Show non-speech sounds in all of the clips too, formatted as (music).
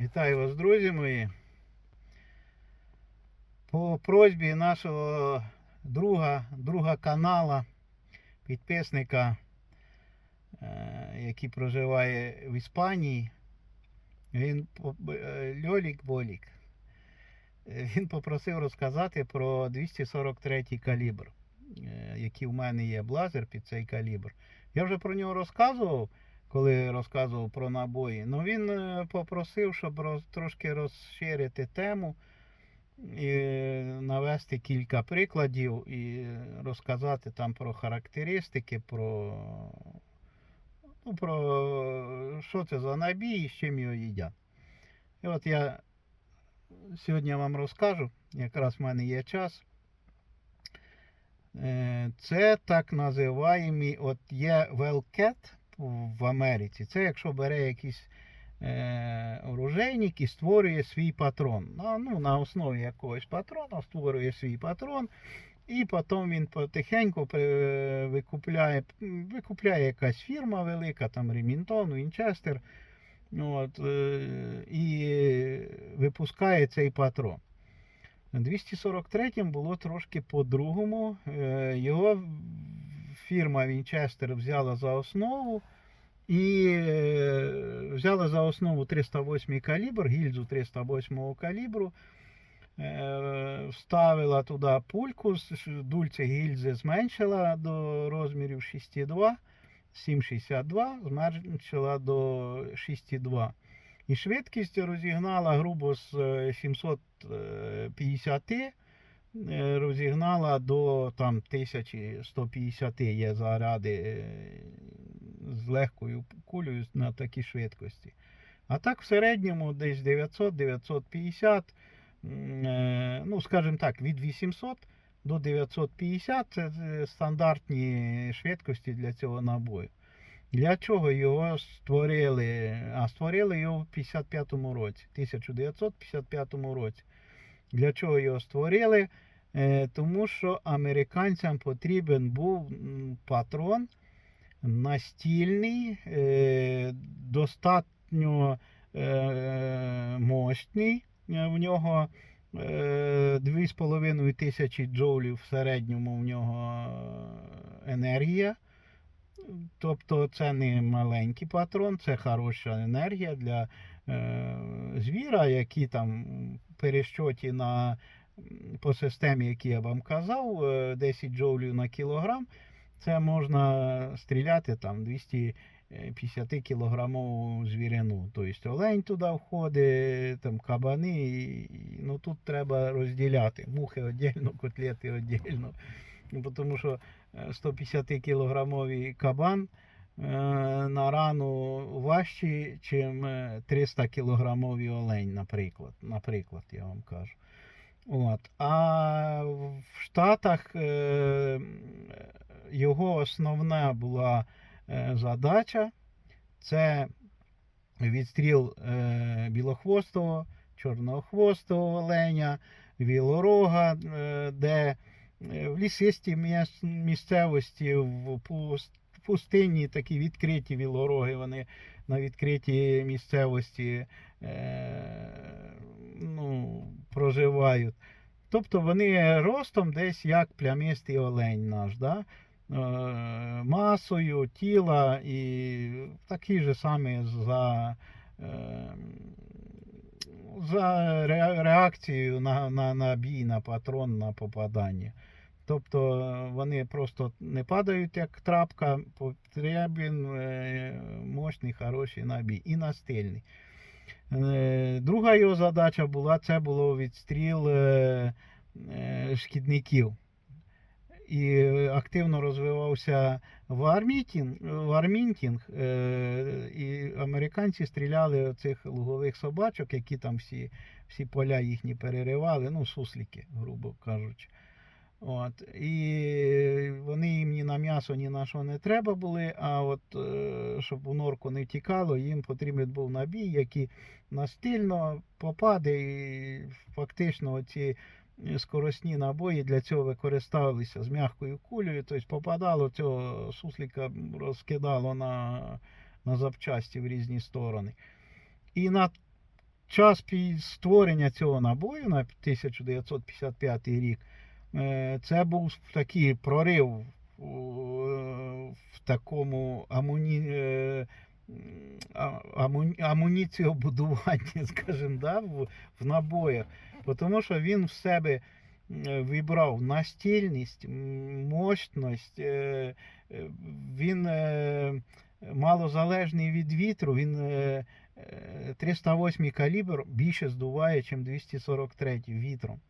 Вітаю вас, друзі мої. По просьбі нашого друга, друга канала, підписника, е, який проживає в Іспанії, він е, Льолік Болік. Е, Він попросив розказати про 243 калібр, який в мене є блазер під цей калібр. Я вже про нього розказував, коли розказував про набої. Ну він е, попросив, щоб роз, трошки розширити тему і навести кілька прикладів і розказати там про характеристики, про, ну, про що це за набій і з чим його їдять. І от я сьогодні вам розкажу, якраз в мене є час. Е, Це так називаємі, от є Wellcat в Америці. Це якщо бере якийсь е, оружейник і створює свій патрон. На, ну, на основі якогось патрона створює свій патрон, і потім він потихеньку викупляє, викупляє якась фірма велика, там Ремінтон, Вінчестер. От, е, і випускає цей патрон. 243 було трошки по-другому. Е, Його фірма Вінчестер взяла за основу і е, взяла за основу 308 калібр, гільзу 308 калібру. Е, Вставила туди пульку, дульце гільзи зменшила до розмірів 6,2, 7,62, зменшила до 6,2. І швидкість розігнала грубо з е, 750 е, розігнала до там 1150 є заряди е, з легкою кулею на такій швидкості. А так в середньому десь 900-950, е, ну скажімо так, від 800 до 950 це е, стандартні швидкості для цього набою. Для чого його створили? А створили його в 55-му році, 1955 році. Для чого його створили? Е, Тому що американцям потрібен був патрон настільний, е, достатньо е, мощний. В нього е, 2,5 тисячі джоулів в середньому в нього енергія. Тобто це не маленький патрон, це хороша енергія для е, звіра, які там в перещоті на, по системі, які я вам казав, е, 10 джоулів на кілограм. Це можна стріляти там 250 кілограмову звірину. Тобто олень туди входить, там кабани. Ну тут треба розділяти. Мухи віддільно, котлети віддільно. Ну, Тому що е, 150 кілограмовий кабан е, на рану важчий, ніж 300 кілограмовий олень, наприклад. Наприклад, я вам кажу. От. А в Штатах е, його основна була е, задача це відстріл е, білохвостого, чорнохвостого оленя, вілорога, де в лісистій місцевості, в пус- в пустинні такі відкриті вілороги, вони на відкритій місцевості проживають. Тобто вони ростом десь як плямистий олень наш, да? е, масою тіла і такі ж самі за, е, за ре- реакцією на, на, на бій, на патрон, на попадання. Тобто вони просто не падають як трапка, потрібен е, мощний, хороший набій і настильний. Е, Друга його задача була це було відстріл е, е, шкідників. І активно розвивався вармітінг, вармінтінг, е, і американці стріляли цих лугових собачок, які там всі, всі поля їхні переривали, ну, суслики, грубо кажучи. От. І вони їм ні на м'ясо, ні на що не треба були, а от е, щоб у норку не втікало, їм потрібен був набій, який настильно попаде, і фактично ці скоросні набої для цього використовувалися з м'якою кулею, тобто попадало цього суслика, розкидало на, на запчасті в різні сторони. І на час створення цього набою на 1955 рік, це був такий прорив е, в такому амуні, е, амуні, амуніціобудуванні, (laughs) скажімо, да, в, набоях. Тому що він в себе е, вибрав настільність, мощність, е, е, він е, малозалежний від вітру, він е, е, 308 калібр більше здуває, ніж 243 вітром.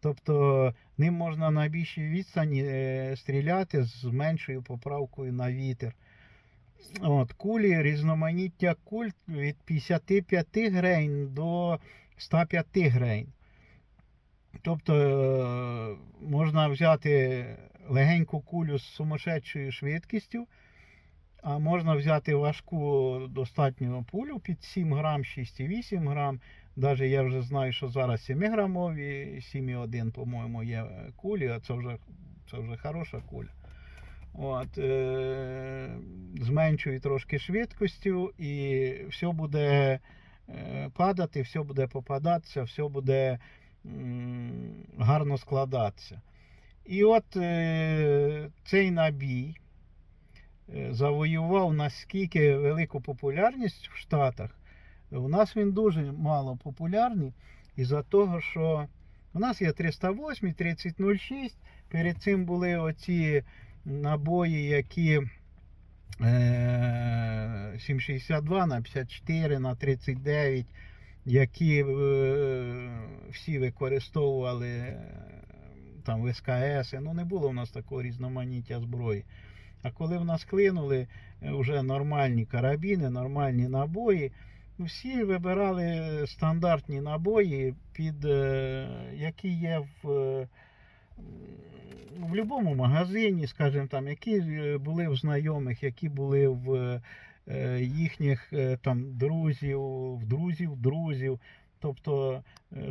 Тобто ним можна на більшій відстані е, стріляти з меншою поправкою на вітер. От, кулі, різноманіття куль від 55 грейн до 105 грейн. Тобто е, можна взяти легеньку кулю з сумасшедшою швидкістю, а можна взяти важку достатньо пулю під 7 грам, 6,8 грам. Навіть я вже знаю, що зараз 7 грамові, 7,1, по-моєму, є кулі, а це вже, це вже хороша куля. От, е, з меншою трошки швидкістю, і все буде е, падати, все буде попадатися, все буде гарно складатися. І от е, цей набій е, завоював наскільки велику популярність в Штатах. У нас він дуже мало популярний із-за того, що у нас є 308, 3006. Перед цим були оці набої, які е, 762 на 54 на 39, які е, всі використовували е, там в СКС. Ну не було в нас такого різноманіття зброї. А коли в нас клинули е, вже нормальні карабіни, нормальні набої, всі вибирали стандартні набої, під, е, які є в, е, в будь-якому магазині, скажімо там, які е, були в знайомих, які були в їхніх там друзів, в друзів, друзів. Тобто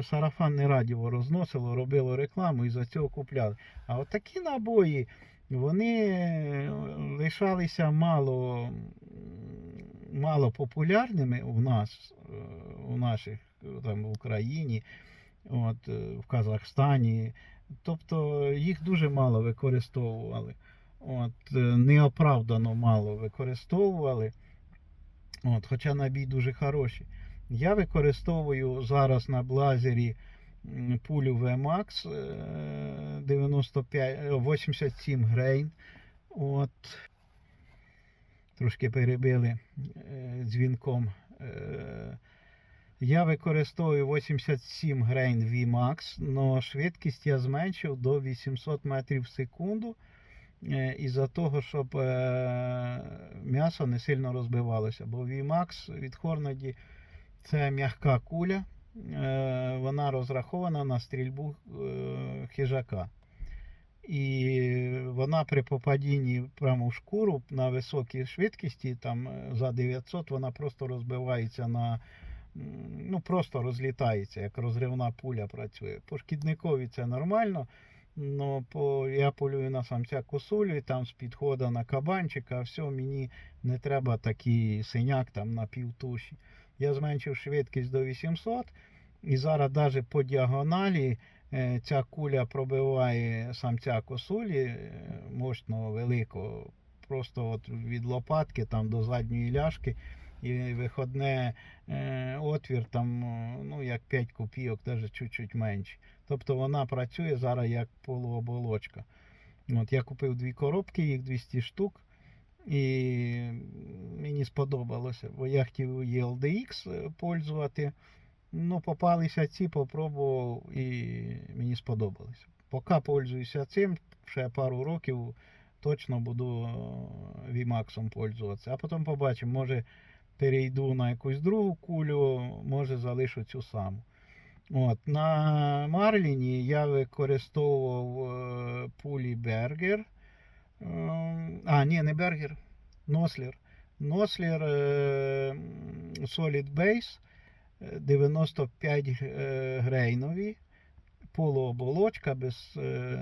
сарафанне радіо розносило, робило рекламу і за цього купляли. А от такі набої, вони лишалися мало, мало популярними у нас, е, у наших е, там в Україні, от, е, в Казахстані. Тобто їх дуже мало використовували. От, неоправдано мало використовували. От, хоча набій дуже хороший. Я використовую зараз на блазері пулю VMAX е, 95, е, 87 грейн. От. Трошки перебили е, дзвінком. Е, я використовую 87 грейн VMAX, але швидкість я зменшив до 800 метрів в секунду. е, Із-за того, щоб м'ясо не сильно розбивалося. Бо VMAX від Hornady це м'яка куля, вона розрахована на стрільбу хижака. І вона при попадінні прямо в шкуру на високій швидкості, там е, за 900, вона просто розбивається на ну просто розлітається, як розривна пуля працює. По шкідникові це нормально. Но по, я полюю на самця косулю, і там з підходу на кабанчика, все, мені не треба такий синяк там на півтуші. Я зменшив швидкість до 800, і зараз навіть по діагоналі ця куля пробиває самця косулі е, мощного, великого, просто от від лопатки там до задньої ляшки. І виходне е, отвір там, е, ну, як 5 копійок, навіть чуть-чуть менше. Тобто вона працює зараз як полуоболочка. От я купив дві коробки, їх 200 штук. І мені сподобалося, бо я хотів ELDX е, пользувати. Ну, попалися ці, попробував і мені сподобалось. Поки пользуюся цим, ще пару років точно буду е, VMAX пользуватися. А потім побачимо, може перейду на якусь другу кулю, може залишу цю саму. От, на Марліні я використовував е, пулі Бергер. Ем, А, ні, не Бергер, Нослер. Нослер е, Solid Base е, 95 е, грейнові. Полуоболочка без е,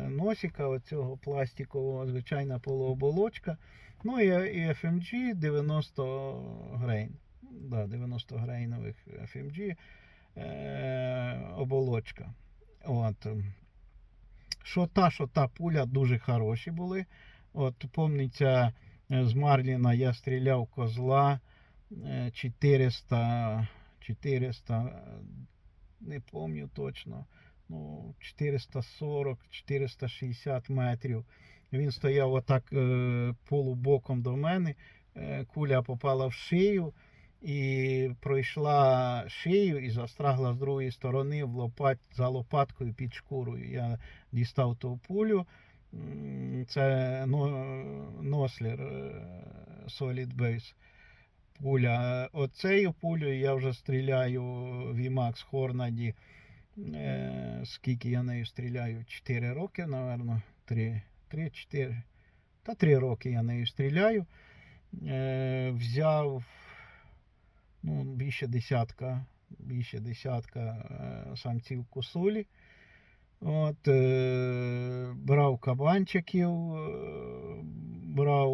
носика, оцього пластикового, звичайна полуоболочка. Ну і, FMG 90 грейн. Да, 90 грейнових FMG. е, оболочка. От. Що та, що та пуля дуже хороші були. От, помниться, з Марліна я стріляв козла е, 400, 400, е, не пам'ятаю точно, ну, 440, 460 метрів. Він стояв отак е, полубоком до мене. Е, Куля попала в шию і пройшла шию і застрагла з другої сторони в лопат, за лопаткою під шкурою. Я дістав ту пулю. Це но- Нослер Solid Base пуля. Оцею пулею я вже стріляю в IMAX Хорнаді. Е, Скільки я нею стріляю? 4 роки, напевно. 3, 3-4. Та 3 роки я нею стріляю. Е, Взяв ну, більше десятка, більше десятка е, самців косулі. От, е, брав кабанчиків, е, брав,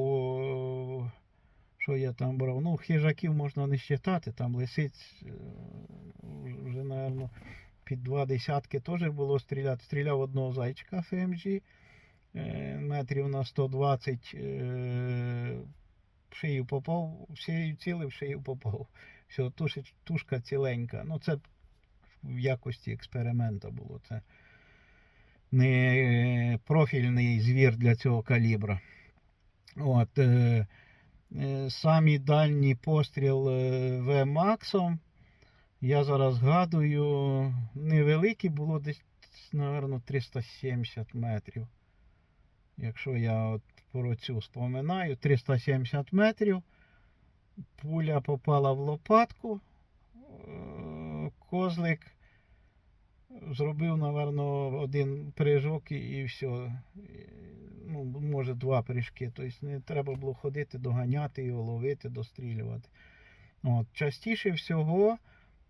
що я там брав? Ну, хижаків можна не считати, там лисиць е, вже, напевно, під два десятки теж було стріляти. Стріляв одного зайчика ФМЖ, е, метрів на 120, е, шию попав, в шию цілий, в шию попав. Все, тушка ціленька. Ну, це в якості експеримента було. Це не профільний звір для цього калібра. От, самі дальній постріл е, В-Максом. Я зараз згадую, невеликий було десь, напевно, 370 метрів. Якщо я от про цю споминаю, 370 метрів. Пуля попала в лопатку. Е, Козлик зробив, напевно, один прыжок і, і все. Ну, може, два прыжки. Тобто не треба було ходити, доганяти його, ловити, дострілювати. От. Частіше всього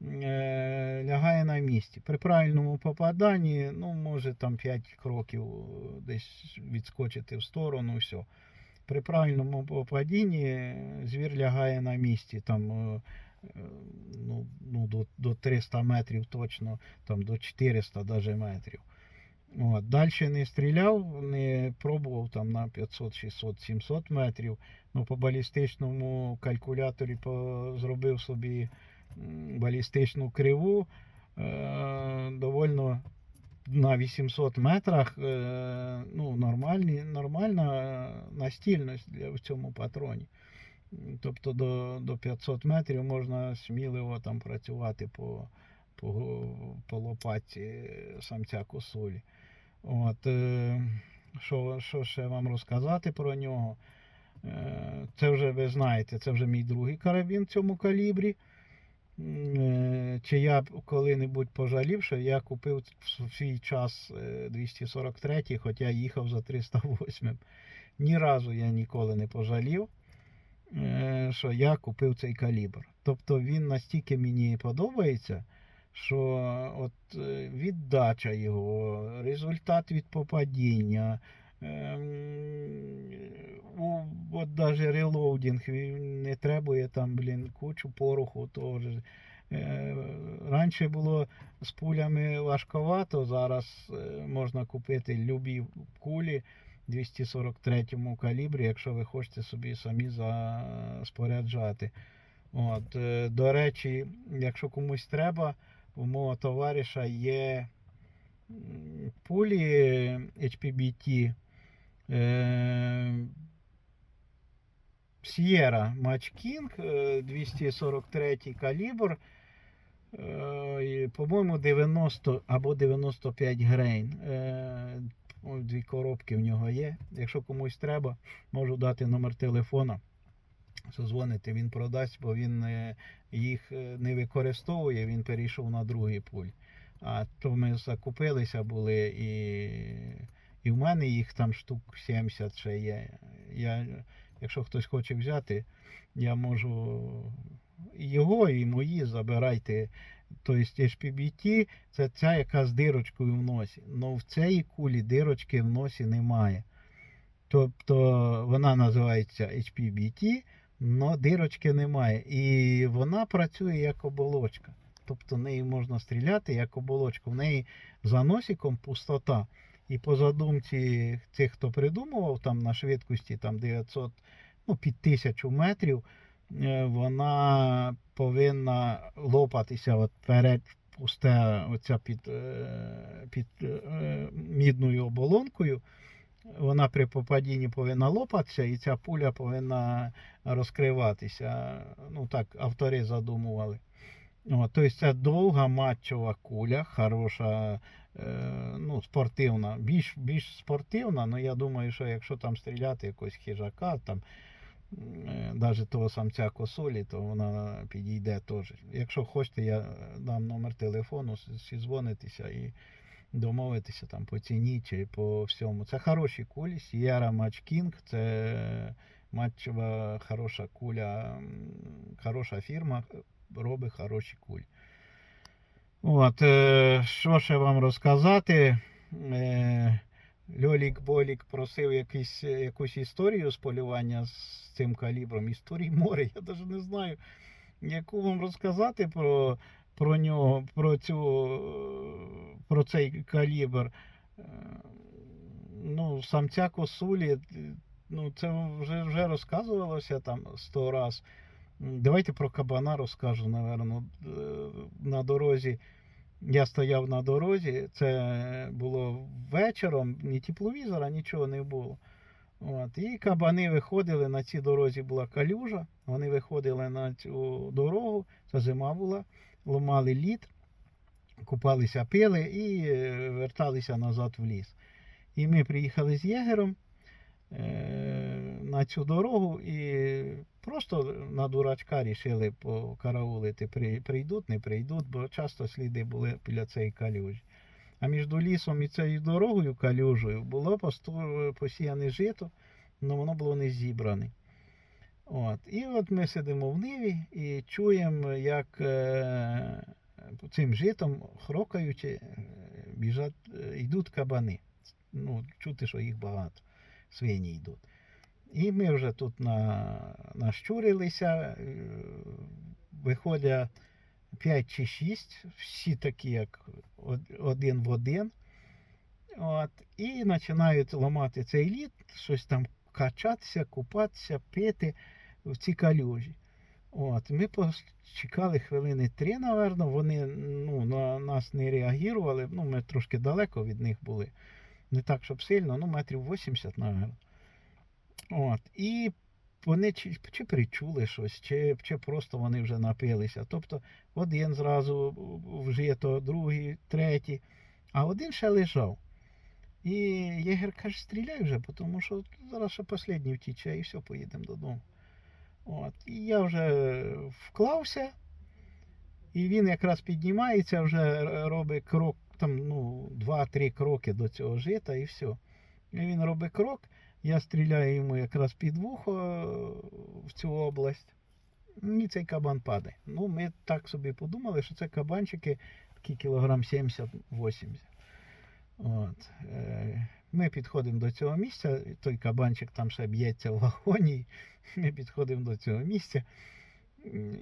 е, лягає на місці. При правильному попаданні, ну, може там 5 кроків е, десь відскочити в сторону, все. При правильному попадінні звір лягає на місці. Там, е, е, ну, ну, до, до 300 метрів точно, там до 400 даже метрів. От. Далі не стріляв, не пробував там на 500, 600, 700 метрів. Ну, по балістичному калькуляторі по, зробив собі балістичну криву. Е, довольно на 800 метрах е, ну, нормальні, нормальна настільність в цьому патроні. Тобто до, до 500 метрів можна сміливо там працювати по, по, по лопатці самця косулі. От, е, що, що ще вам розказати про нього? Е, Це вже ви знаєте, це вже мій другий карабін в цьому калібрі. Е, Чи я коли-небудь пожалів, що я купив в свій час е, 243, хоча їхав за 308. Ні разу я ніколи не пожалів, що я купив цей калібр. Тобто він настільки мені подобається, що от е, віддача його, результат від попадіння. ем, у, от даже релоудінг не требує там, блін, кучу пороху теж. Е, Раніше було з пулями важковато, зараз е, можна купити любі кулі 243 калібрі, якщо ви хочете собі самі споряджати. От, до речі, якщо комусь треба, у мого товариша є пулі HPBT. Е, Sierra Match King, е, 243 калібр. е, По-моєму, 90 або 95 грейн. Е, Дві коробки в нього є. Якщо комусь треба, можу дати номер телефона. Созвоните, він продасть, бо він е, їх е, не використовує, він перейшов на другий пуль. А то ми закупилися були і, і в мене їх там штук 70 ще є. Я, якщо хтось хоче взяти, я можу його, і мої забирайте. Тобто HPBT це ця, яка з дирочкою в носі. Но в цій кулі дирочки в носі немає. Тобто вона називається HPBT, але дирочки немає. І вона працює як оболочка. тобто нею можна стріляти як оболочку. В неї за носиком пустота. І по задумці тих, хто придумував там на швидкості там 900, ну під 1000 метрів, е, вона повинна лопатися от перед пусте оця під, е, під е, мідною оболонкою. Вона при попадінні повинна лопатися, і ця пуля повинна розкриватися. Ну так, автори задумували. О, тобто це довга матчова куля, хороша, е, ну, спортивна, більш, більш спортивна, але я думаю, що якщо там стріляти якогось хижака, там, навіть того самця косулі, то вона підійде теж. Якщо хочете, я дам номер телефону, зізвонитися і домовитися там по ціні чи по всьому. Це хороші кулі. Sierra Match King, це матчева хороша куля, хороша фірма, робить хороші кулі. От, е, що ще вам розказати? Е, Льолік Болік просив якийсь, якусь історію з полювання з цим калібром. Історії море, (laughs) я навіть не знаю, яку вам розказати про, про нього, про, цю, е, про цей калібр. Е, Ну, самця косулі, е, ну, це вже, вже розказувалося там сто раз. Давайте про кабана розкажу, напевно. На дорозі. Я стояв на дорозі, це було вечором, ні тепловізора, нічого не було. От. І кабани виходили, на цій дорозі була калюжа, вони виходили на цю дорогу, це зима була, ломали лід, купалися, пили і е, верталися назад в ліс. І ми приїхали з єгером е, на цю дорогу і просто на дурачка рішили покараулити. Прийдуть, не прийдуть, бо часто сліди були біля цієї калюжі. А між лісом і цією дорогою калюжею було посіяне жито, але воно було не зібране. От. І от ми сидимо в ниві і чуємо, як е, цим житом, хрокаючи, е, біжать, е, йдуть кабани. Ну, чути, що їх багато, свині йдуть. І ми вже тут на, нащурилися, е, виходять 5 чи 6, всі такі, як один в один. От, і починають ламати цей лід, щось там качатися, купатися, пити в ці калюжі. От, ми чекали хвилини три, напевно, вони ну, на нас не реагували, ну, ми трошки далеко від них були. Не так, щоб сильно, ну, метрів 80, напевно. От, і вони чи, чи причули щось, чи, чи просто вони вже напилися. Тобто один зразу вжито, другий, третій, а один ще лежав. І єгер каже, стріляй вже, тому що зараз ще останній втіче і все, поїдемо додому. От. І я вже вклався, і він якраз піднімається, вже робить крок, там, ну, 2-3 кроки до цього жита, і все. І він робить крок, я стріляю йому якраз під вухо е, в цю область. І цей кабан падає. Ну, ми так собі подумали, що це кабанчики такі кілограм 70-80. От. Ми підходимо до цього місця, той кабанчик там ще б'ється в агонії. Ми підходимо до цього місця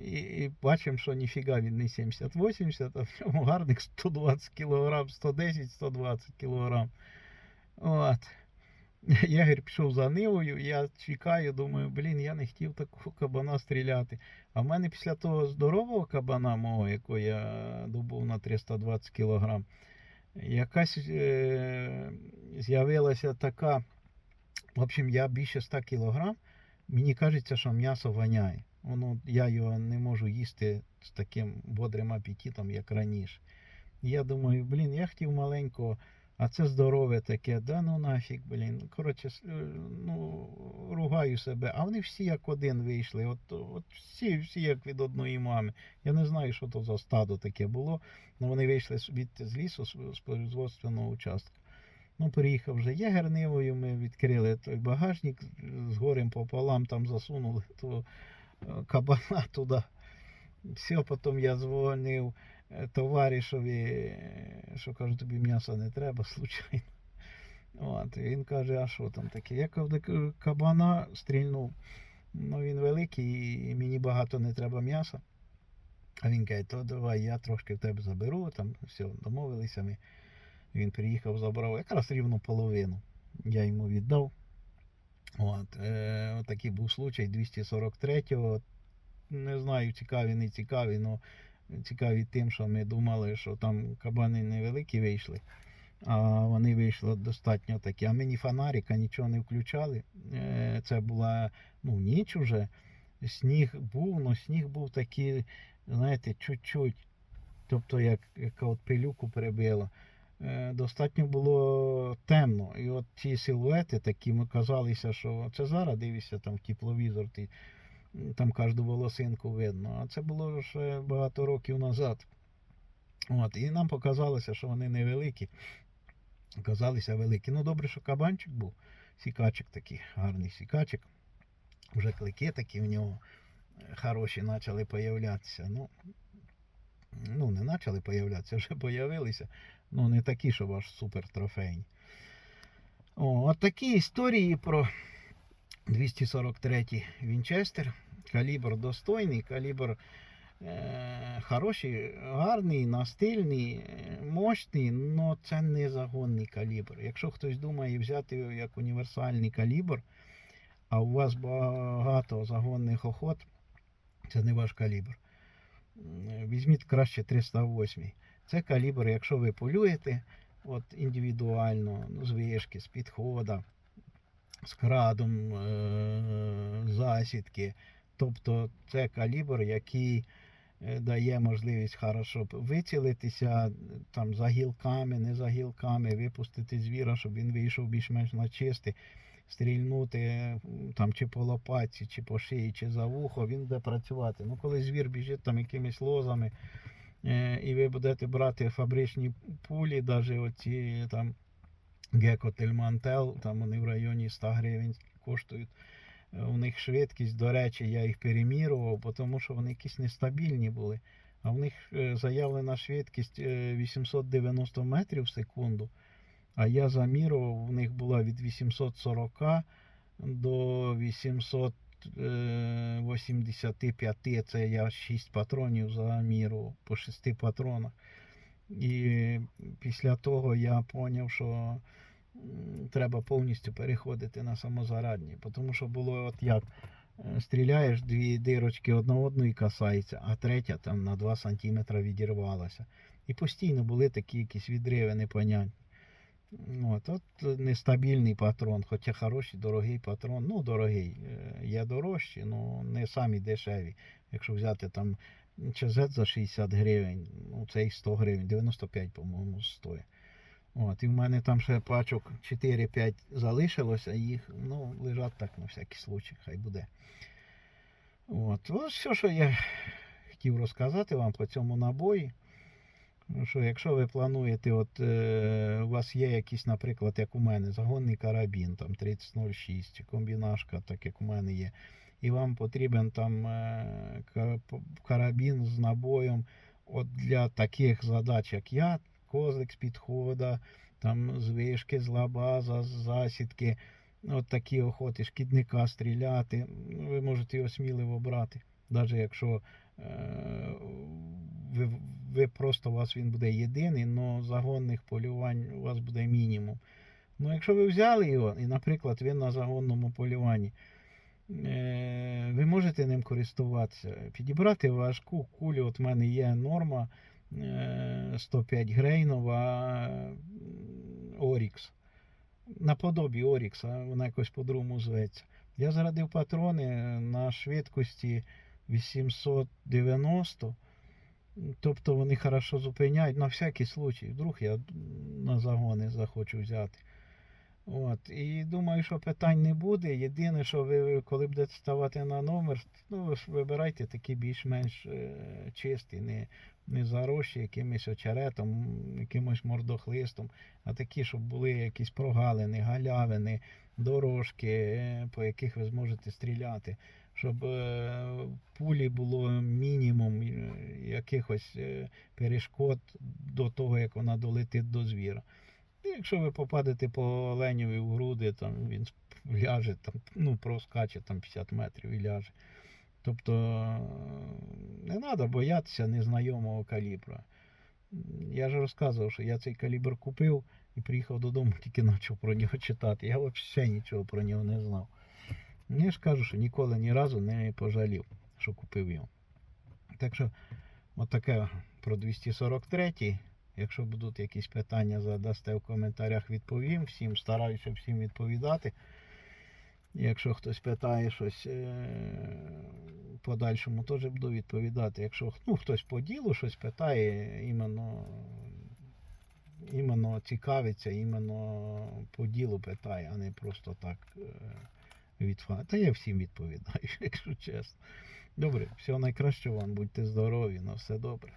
і, і бачимо, що ніфіга він не 70-80, а в ньому гарних 120 кг, 110-120 кг. От. Ягер пішов за нивою, я чекаю, думаю, блін, я не хотів такого кабана стріляти. А в мене після того здорового кабана мого, якого я добув на 320 кг, якась е- з'явилася така. В общем, я більше 100 кг, мені кажеться, що м'ясо воняє. Воно, я його не можу їсти з таким бодрим апетитом, як раніше. Я думаю, блін, я хотів маленького, а це здорове таке, да ну нафіг, блін. Коротше, е, ну, ругаю себе. А вони всі як один вийшли. От, от всі, всі як від одної мами. Я не знаю, що то за стадо таке було. але вони вийшли від з лісу з, производственного участка. Ну, приїхав вже єгер нивою, ми відкрили той багажник з горем пополам, там засунули того е, кабана (laughs) туди. Все, потім я дзвонив товаришові, е, що кажу, тобі м'яса не треба, (laughs) случайно. От, він каже, а що там таке? Я е, кабана стрільнув. Ну, він великий і мені багато не треба м'яса. А він каже, то давай я трошки в тебе заберу, там все, домовилися ми. Він приїхав, забрав якраз рівно половину. Я йому віддав. От, е, от такий був случай 243-го. Не знаю, цікаві, не цікаві, але цікаві тим, що ми думали, що там кабани невеликі вийшли, а вони вийшли достатньо такі. А мені фонарика нічого не включали. Е, це була ну, ніч уже. Сніг був, але сніг був такий, знаєте, чуть-чуть. Тобто, як, як от пилюку перебило. Е, достатньо було темно. І от ці силуети такі ми казалися, що це зараз дивишся там тепловізор, ти, там кожну волосинку видно. А це було ще багато років назад. От, і нам показалося, що вони невеликі. Казалися великі. Ну, добре, що кабанчик був. Сікачик такий, гарний сікачик. Вже клики такі в нього е, хороші почали появлятися. Ну, ну, не почали появлятися, (laughs) вже появилися. Ну, не такі, щоб аж супер трофейні. О, от такі історії про 243 Вінчестер. Калібр достойний, калібр е, хороший, гарний, настильний, е, мощний, але це не загонний калібр. Якщо хтось думає взяти його як універсальний калібр, а у вас багато загонних охот, це не ваш калібр. Візьміть краще 308. Це калібр, якщо ви полюєте от індивідуально, ну, з вишки, з підхода, з крадом, е- засідки. Тобто це калібр, який е, дає можливість хорошо вицілитися там за гілками, не за гілками, випустити звіра, щоб він вийшов більш-менш на чистий, стрільнути там чи по лопатці, чи по шиї, чи за вухо, він буде працювати. Ну, коли звір біжить там якимись лозами, е, і ви будете брати фабричні пулі, навіть оці там Геко Тельмантел, там вони в районі 100 гривень коштують. Е, У них швидкість, до речі, я їх перемірював, тому що вони якісь нестабільні були. А в них е, заявлена швидкість е, 890 метрів в секунду. А я замірював, в них була від 840 до 885. Це я 6 патронів замірював по 6 патронах. І після того я зрозумів, що треба повністю переходити на самозарадні. Тому що було от як е, стріляєш, дві дирочки одна одної касаються, а третя там на 2 см відірвалася. І постійно були такі якісь відриви непонятні. От, от нестабільний патрон, хоча хороший, дорогий патрон. Ну, дорогий. е, Є дорожчі, ну не самі дешеві. Якщо взяти там ЧЗ за 60 гривень, ну цей 100 гривень, 95, по-моєму, стоїть. От, і в мене там ще пачок 4-5 залишилося, їх ну, лежать так на всякий случай, хай буде. От, ось все, що я хотів розказати вам по цьому набої. Ну, що якщо ви плануєте, от е, у вас є якийсь, наприклад, як у мене, загонний карабін, там 3006, чи комбінашка, так як у мене є, і вам потрібен там п- карабін з набоєм от для таких задач, як я, козлик з підхода, там з вишки, з лабаза, з засідки, от такі охоти, шкідника стріляти, ну, ви можете його сміливо брати, навіть якщо е, ви, ви просто у вас він буде єдиний, але загонних полювань у вас буде мінімум. Ну, якщо ви взяли його, і, наприклад, він на загонному полюванні, ви можете ним користуватися. Підібрати важку кулю, от в мене є норма е, 105 Грейнова Орікс. Наподобі Орікса, вона якось по-другому зветься. Я зарадив патрони на швидкості 890. Тобто вони хорошо зупиняють на всякий случай. Вдруг я на загони захочу взяти. От. І думаю, що питань не буде. Єдине, що ви, коли будете ставати на номер, ну, вибирайте такі більш-менш е, чисті, не, не зарощі якимось очеретом, якимось мордохлистом, а такі, щоб були якісь прогалини, галявини, дорожки, е, по яких ви зможете стріляти. Щоб е, пулі було мінімум якихось перешкод до того, як вона долетить до звіра. Якщо ви попадете по оленєві в груди, там він ляже, там, ну, проскаче там 50 метрів і ляже. Тобто не треба боятися незнайомого калібра. Я ж розказував, що я цей калібр купив і приїхав додому, (laughs) тільки почав про нього читати. Я взагалі нічого про нього не знав. Я ж кажу, що ніколи ні разу не пожалів, що купив його. Так що, отаке про 243. Якщо будуть якісь питання, задасте в коментарях, відповім. Всім стараюся всім відповідати. Якщо хтось питає щось е, подальшому, теж буду відповідати. Якщо ну, хтось по ділу щось питає, іменно, іменно цікавиться, іменно по ділу питає, а не просто так е, від Та я всім відповідаю, (laughs) якщо чесно. Добре, всього найкращого вам, будьте здорові, на все добре.